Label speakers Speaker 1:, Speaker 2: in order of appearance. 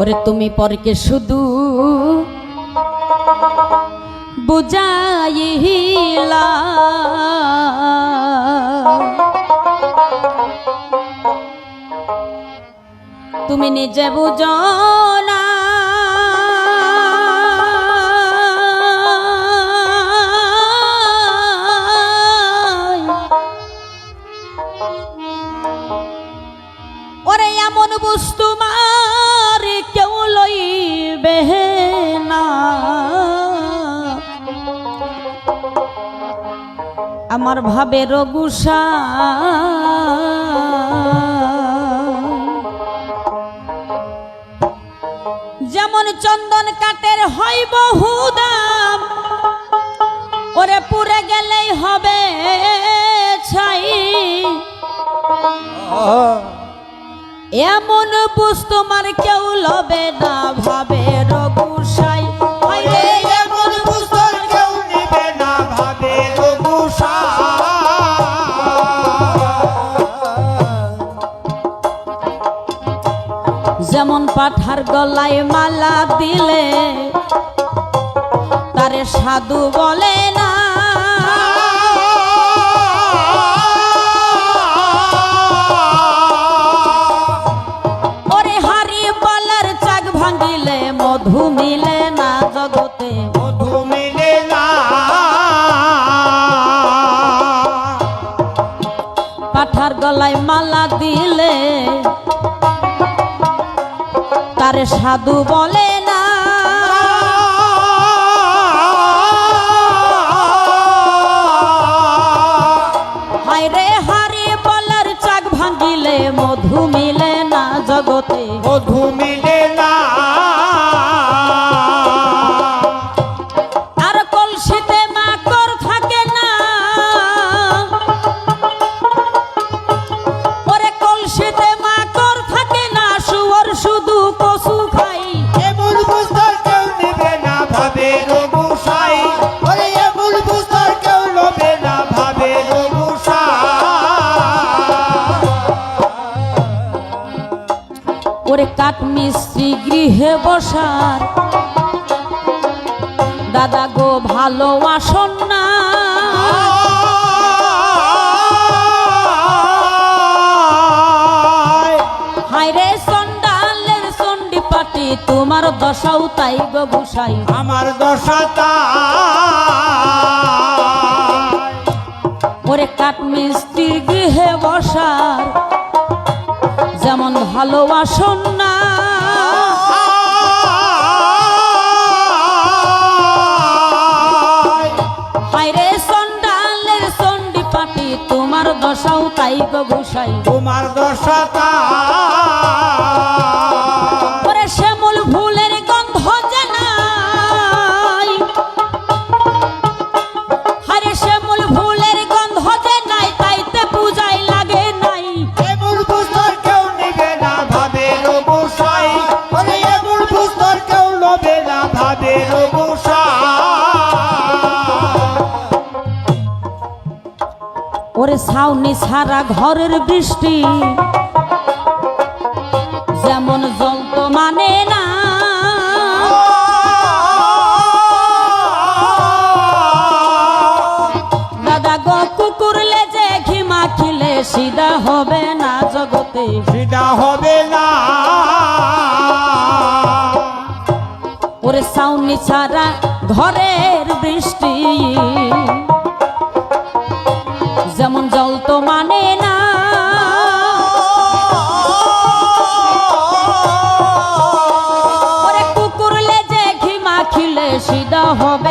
Speaker 1: ওরে তুমি পরকে শুধু বুঝাইলা। তুমি নিজে বুঝো আমার ভাবে রগুসা যেমন চন্দন কাটের হয় বহু দাম ওরে পুরে গেলেই হবে ছাই। এমন বস্তু মার কেউ লবে না ভাবে রঘুসাই পাঠার গলায় মালা দিলে তারে সাধু বলে না সাধু বলে কাঠ মিস্ত্রি গৃহে বসার। দাদা গো ভালো আসন না। রে সন্ডালের সন্ডি পাটি তোমার দশাও তাই গো গুসাই।
Speaker 2: আমার দশাতা
Speaker 1: ওরে কাঠ মিস্ত্রি গৃহে বসার। যেমন ভালোবাসন তাই গো গোসাই।
Speaker 2: তোমার দশাতা
Speaker 1: ওরে শ্যামল ফুলের গন্ধ জানাই। হারে শ্যামল ফুলের গন্ধ যে নাই তাইতে পূজাই লাগে নাই।
Speaker 2: এমন পুস্তক কেউ নিবে না ভাবে রঘুসাই ওরে এমন পুস্তক কেউ লবে না ভাবে রঘুসা
Speaker 1: ওরে সাউনি সারা ঘরের বৃষ্টি। যেমন জল তো মানে না। দাদা গো কুকুরলে যে ঘিমা খিলে সিদা হবে না জগতে।
Speaker 2: সিদা হবে না।
Speaker 1: ওরে সাউনি সারা ঘরের তো মানে না। কুকুর লেজে ঘিমা খিলে সিদা হবে